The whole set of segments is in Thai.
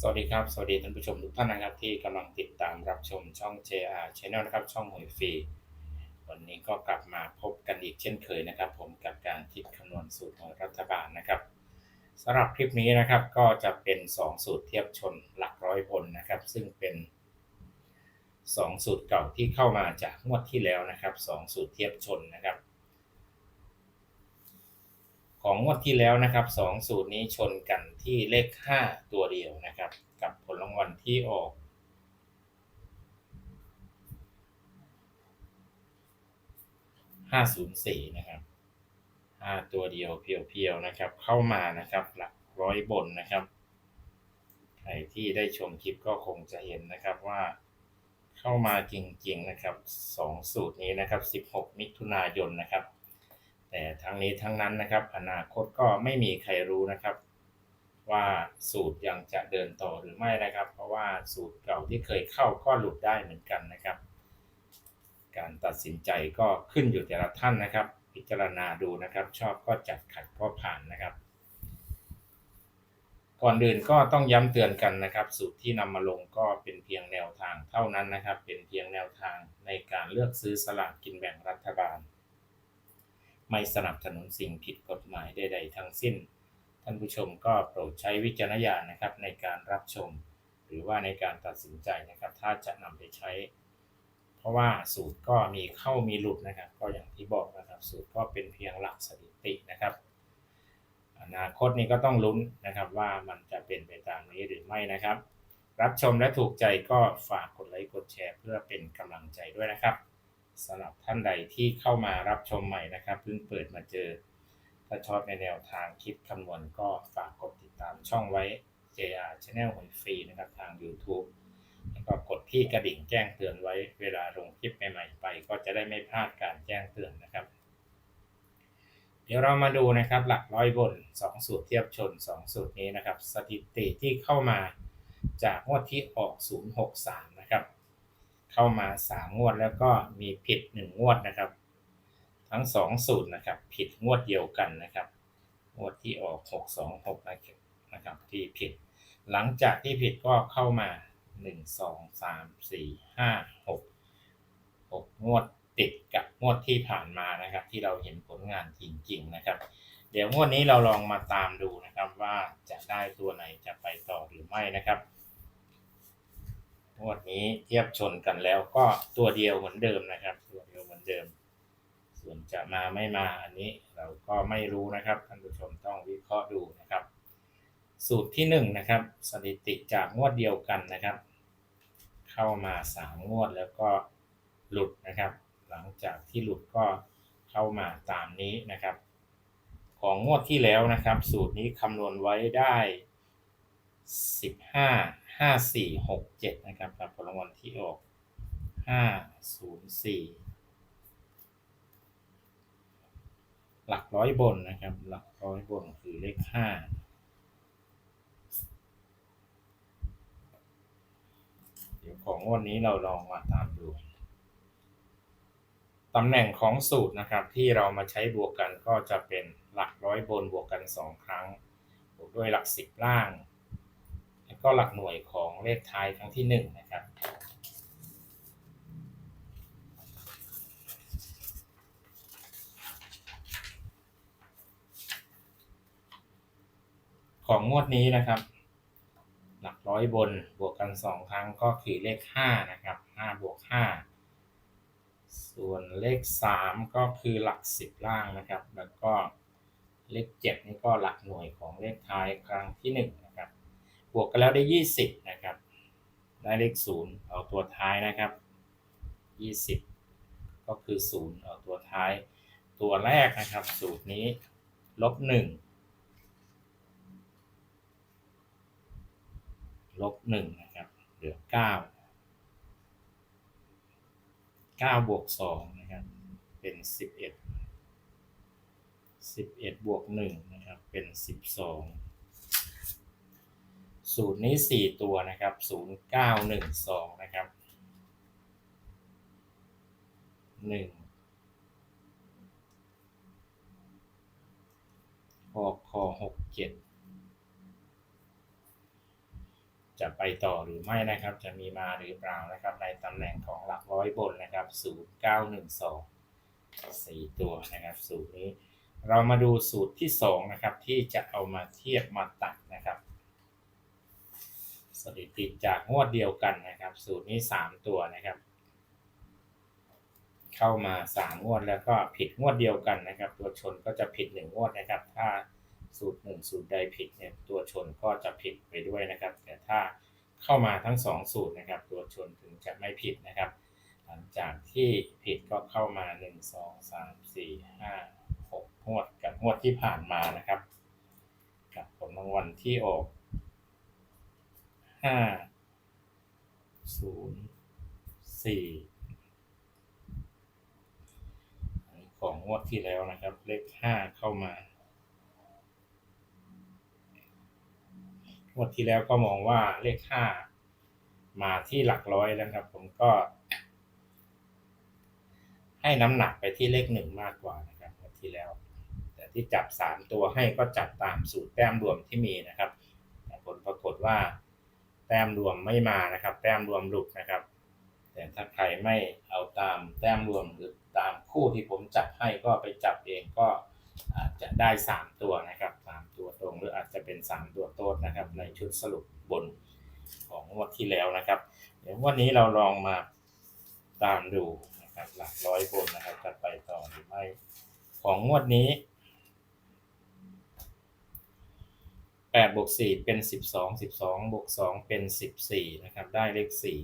สวัสดีครับ สวัสดีท่านผู้ชมทุกท่านนะครับ ที่กำลังติดตามรับชมช่อง JR Channel นะครับช่องหวยฟรีวันนี้ก็กลับมาพบกันอีกเช่นเคยนะครับ ผมกับการคิดคำนวณสูตรของรัฐบาลนะครับสำหรับคลิปนี้นะครับก็จะเป็น 2 สูตรเทียบชนหลักร้อยผลนะครับ ซึ่งเป็น 2 สูตรเก่าที่เข้ามาจากงวดที่แล้วนะครับ 2 สูตรเทียบชนนะครับ ของงวดที่แล้วนะครับสองสูตรนี้ชนกันที่เลข 5 ตัวเดียวนะครับ กับผลรางวัลที่ออก504นย์สี่นะครับ5ตัวเดียวเพียวๆนะครับ เข้ามานะครับหลักร้อยบนนะครับใครที่ได้ชมคลิปก็คงจะเห็นนะครับว่าเข้ามาจริงๆนะครับ2สูตรนี้นะครับ 16 มิถุนายนนะครับ แต่ทั้งนี้ทั้งนั้นนะครับ อนาคตก็ไม่มีใครรู้นะครับ ว่าสูตรยังจะเดินต่อหรือไม่นะครับ เพราะว่าสูตรเก่าที่เคยเข้าก็หลุดได้เหมือนกันนะครับ การตัดสินใจก็ขึ้นอยู่แต่ละท่านนะครับ พิจารณาดูนะครับ ชอบก็จัดขัดก็ผ่านนะครับก่อนอื่นก็ต้องย้ำเตือนกันนะครับ สูตรที่นำมาลงก็เป็นเพียงแนวทางเท่านั้นนะครับ เป็นเพียงแนวทางในการเลือกซื้อสลากกินแบ่งรัฐบาล ไม่สนับสนุนสิ่งผิดกฎหมายใด ๆ ทั้งสิ้น ท่านผู้ชมก็โปรดใช้วิจารณญาณนะครับในการรับชม หรือว่าในการตัดสินใจนะครับ ถ้าจะนำไปใช้ เพราะว่าสูตรก็มีเข้ามีหลุดนะครับ ก็อย่างที่บอกนะครับ สูตรก็เป็นเพียงหลักสถิตินะครับอนาคตนี้ก็ต้องลุ้นนะครับว่ามันจะเป็นไปตามนี้หรือไม่นะครับ รับชมและถูกใจก็ฝากกดไลค์กดแชร์เพื่อเป็นกำลังใจด้วยนะครับ สำหรับท่านใดที่เข้ามารับชมใหม่นะครับเพิ่งเปิดมาเจอ ถ้าชอบในแนวทางคิดคำนวณก็ฝากกดติดตามช่องไว้ JR Channel หวยฟรีนะครับทาง YouTube แล้วก็กดที่กระดิ่งแจ้งเตือนไว้เวลาลงคลิปใหม่ๆไป ก็จะได้ไม่พลาดการแจ้งเตือนนะครับ เดี๋ยวเรามาดูนะครับหลักร้อยบน 2 สูตรเทียบชน 2 สูตรนี้นะครับ สถิติที่เข้ามาจากงวดที่ออก 063 นะครับ เข้ามา3งวดแล้วก็มีผิด1งวดนะครับ ทั้ง2สูตรนะครับ ผิดงวดเดียวกันนะครับงวดที่ออก626นะครับที่ผิด หลังจากที่ผิดก็เข้ามา1 2 3 4 5 6 6งวดติดกับงวดที่ผ่านมานะครับ ที่เราเห็นผลงานจริง ๆนะครับ เดี๋ยวงวดนี้เราลองมาตามดูนะครับว่าจะได้ตัวไหนจะไปต่อหรือไม่นะครับ งวดนี้เทียบชนกันแล้วก็ตัวเดียวเหมือนเดิมนะครับ ตัวเดียวเหมือนเดิม ส่วนจะมาไม่มาอันนี้เราก็ไม่รู้นะครับท่านผู้ชมต้องวิเคราะห์ดูนะครับ สูตรที่1นงนะครับสถิติจากงวดเดียวกันนะครับ เข้ามา3งวดแล้วก็หลุดนะครับ หลังจากที่หลุดก็เข้ามาตามนี้นะครับ ของงวดที่แล้วนะครับ สูตรนี้คำนวณไว้ได้ 15 5 4 6 7นะครับกับผลรางวัลที่ออก504หลักร้อยบนนะครับ หลักร้อยบนคือเลข5เดี๋ยวของงวดนี้เราลองมาตามดูตำแหน่งของสูตรนะครับที่เรามาใช้บวกกันก็จะเป็นหลักร้อยบนบวกกัน 2 ครั้ง บวกด้วยหลัก 10 ล่าง ก็หลักหน่วยของเลขท้ายครั้งที่1นะครับของงวดนี้นะครับ หลักร้อยบนบวกกัน 2 ครั้งก็คือเลข 5 นะครับ5บวก5ส่วนเลข 3 ก็คือหลัก 10 ล่างนะครับ แล้วก็เลข 7 นี่ก็หลักหน่วยของเลขท้ายครั้งที่1นะครั บวกกันแล้วได้ 20 นะครับ ได้เลข 0 เอาตัวท้ายนะครับ 20 ก็คือ 0 เอาตัวท้าย ตัวแรกนะครับ สูตรนี้ลบ1ลบหนึ่งนะครับ เหลือเก้าเก้าบวกสองนะครับ เป็นสิบเอ็ดสิบเอ็ดบวกหนึ่งนะครับ เป็นสิบ สูตรนี้สี่ตัวนะครับศูนย์เก้าหนึ่งสองนะครับหนึ่งหกคอหกเจ็ดจะไปต่อหรือไม่นะครับ จะมีมาหรือเปล่านะครับ ในตำแหน่งของหลักร้อยบนนะครับ 0 9 1 2 4 ตัวนะครับสูตรนี้ เรามาดูสูตรที่สองนะครับ ที่จะเอามาเทียบมาตัดนะครับ สถิติจากงวดเดียวกันนะครับ สูตรนี้ 3 ตัวนะครับ เข้ามา 3 งวดแล้วก็ผิดงวดเดียวกันนะครับ ตัวชนก็จะผิด 1 งวดนะครับ ถ้าสูตร 1 สูตรใดผิดเนี่ยตัวชนก็จะผิดไปด้วยนะครับ แต่ถ้าเข้ามาทั้ง 2 สูตรนะครับ ตัวชนถึงจะไม่ผิดนะครับ หลังจากที่ผิดก็เข้ามา 1 2 3 4 5 6งวดกับงวดที่ผ่านมานะครับกับผลรางวัลที่ออก ห้าศูนย์สี่ของงวดที่แล้วนะครับ เลขห้าเข้ามางวดที่แล้วก็มองว่าเลขห้ามาที่หลักร้อยแล้วครับ ผมก็ ให้น้ำหนักไปที่เลขหนึ่งมากกว่านะครับงวดที่แล้ว แต่ที่จับสามตัวให้ก็จับตามสูตรแต้มรวมที่มีนะครับแต่ผลปรากฏว่า แต้มรวมไม่มานะครับ แต้มรวมหลุดนะครับ แต่ถ้าใครไม่เอาตามแต้มรวมหรือตามคู่ที่ผมจับให้ก็ไปจับเองก็อาจจะได้ 3 ตัวนะครับ 3 ตัวตรงหรืออาจจะเป็น 3 ตัวโต้นะครับ ในชุดสรุปบนของงวดที่แล้วนะครับ เดี๋ยววันนี้เราลองมาตามดูนะครับหลักร้อยบนนะครับจะไปต่อหรือไม่ของงวดนี้ แปดบวกสี่เป็นสิบสองสิบสองบวกสองเป็นสิบสี่นะครับ ได้เลขสี่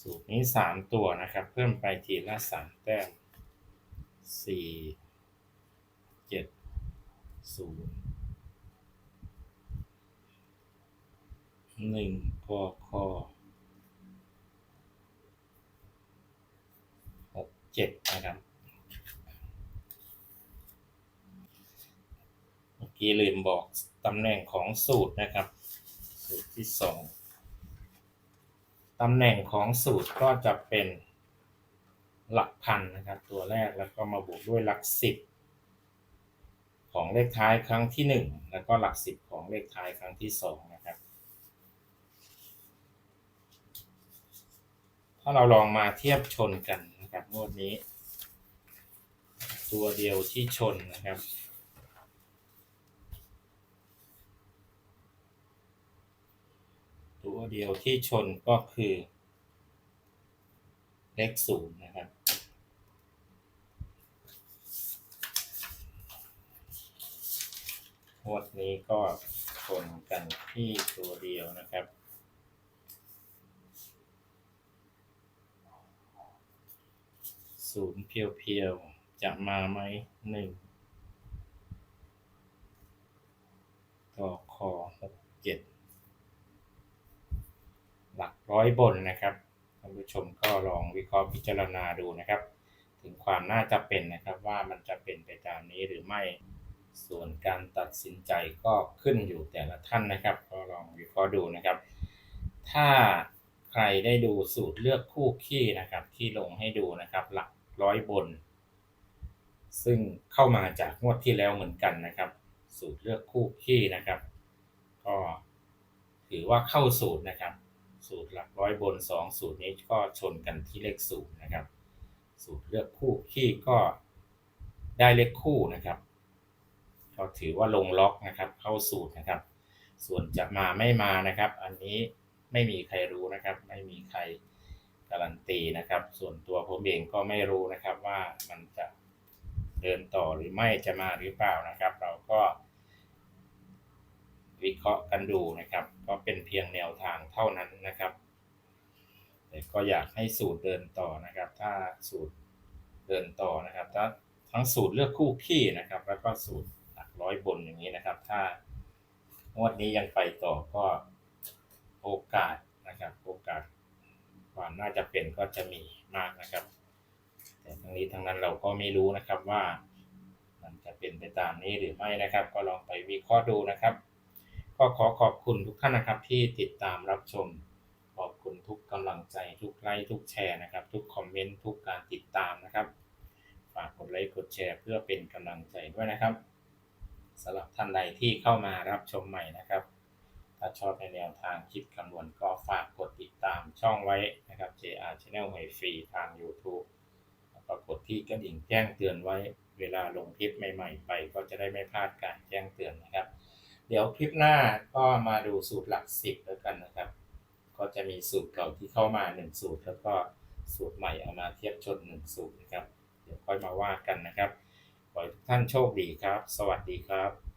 สูตรนี้สามตัวนะครับ เพิ่มไปทีละสามแต้มสี่เจ็ดศูนย์หนึ่งกคหกเจ็ดนะครับ เมื่อ กี้ลืมบอกตำแหน่งของสูตรนะครับ สูตรที่สองตำแหน่งของสูตรก็จะเป็นหลักพันนะครับ ตัวแรกแล้วก็มาบวกด้วยหลักสิบของเลขท้ายครั้งที่หนึ่งแล้วก็หลักสิบของเลขท้ายครั้งที่สองนะครับ ถ้าเราลองมาเทียบชนกันนะครับงวดนี้ ตัวเดียวที่ชนนะครับ ตัวเดียวที่ชนก็คือ เลขศูนย์นะครับ งวดนี้ก็ชนกันที่ตัวเดียวนะครับศูนย์เพียวๆ จะมาไหมหนึ่งต่อคอหกเจ็ด หลักร้อยบนนะครับท่านผู้ชมก็ลองวิเคราะห์พิจารณาดูนะครับ ถึงความน่าจะเป็นนะครับว่ามันจะเป็นไปตามนี้หรือไม่ส่วนการตัดสินใจก็ขึ้นอยู่แต่ละท่านนะครับ ก็ลองวิเคราะห์ดูนะครับ ถ้าใครได้ดูสูตรเลือกคู่ขี้นะครับ ที่ลงให้ดูนะครับหลักร้อยบน ซึ่งเข้ามาจากงวดที่แล้วเหมือนกันนะครับ สูตรเลือกคู่ขี้นะครับ ก็ถือว่าเข้าสูตรนะครับ สูตรหลักร้อยบน 2 สูตรนี้ก็ชนกันที่เลขศูนย์นะครับ สูตรเลือกคู่ขี้ก็ได้เลขคู่นะครับ ก็ถือว่าลงล็อกนะครับ เข้าสูตรนะครับ ส่วนจะมาไม่มานะครับ อันนี้ไม่มีใครรู้นะครับ ไม่มีใครการันตีนะครับ ส่วนตัวผมเองก็ไม่รู้นะครับว่ามันจะเดินต่อหรือไม่จะมาหรือเปล่านะครับ เราก็ วิเคราะห์กันดูนะครับ ก็เป็นเพียงแนวทางเท่านั้นนะครับแต่ก็อยากให้สูตรเดินต่อนะครับ ถ้าสูตรเดินต่อนะครับ ถ้าทั้งสูตรเลือกคู่ขี้นะครับ แล้วก็สูตรหลักร้อยบนอย่างนี้นะครับ ถ้างวดนี้ยังไปต่อก็โอกาสนะครับ โอกาสความน่าจะเป็นก็จะมีมากนะครับ แต่ทั้งนี้ทั้งนั้นเราก็ไม่รู้นะครับว่า มันจะเป็นไปตามนี้หรือไม่นะครับ ก็ลองไปวิเคราะห์ดูนะครับ ก็ขอขอบคุณทุกท่านนะครับที่ติดตามรับชม ขอบคุณทุกกำลังใจทุกไลค์ทุกแชร์นะครับ ทุกคอมเมนต์ทุกการติดตามนะครับ ฝากกดไลค์กดแชร์ เพื่อเป็นกำลังใจด้วยนะครับสำหรับท่านใดที่เข้ามารับชมใหม่นะครับ ถ้าชอบในแนวทางคิดคำนวณก็ฝากกดติดตามช่องไว้นะครับ JR Channel หวยฟรีทาง YouTube แล้วก็กดที่กระดิ่งแจ้งเตือนไว้ เวลาลงคลิปใหม่ ๆ ไป ก็จะได้ไม่พลาดการแจ้งเตือนนะครับ เดี๋ยวคลิปหน้าก็มาดูสูตรหลักสิบแล้วกันนะครับ ก็จะมีสูตรเก่าที่เข้ามา 1 สูตร แล้วก็สูตรใหม่เอามาเทียบชน 1 สูตรนะครับ เดี๋ยวค่อยมาว่ากันนะครับ ขอให้ทุกท่านโชคดีครับ สวัสดีครับ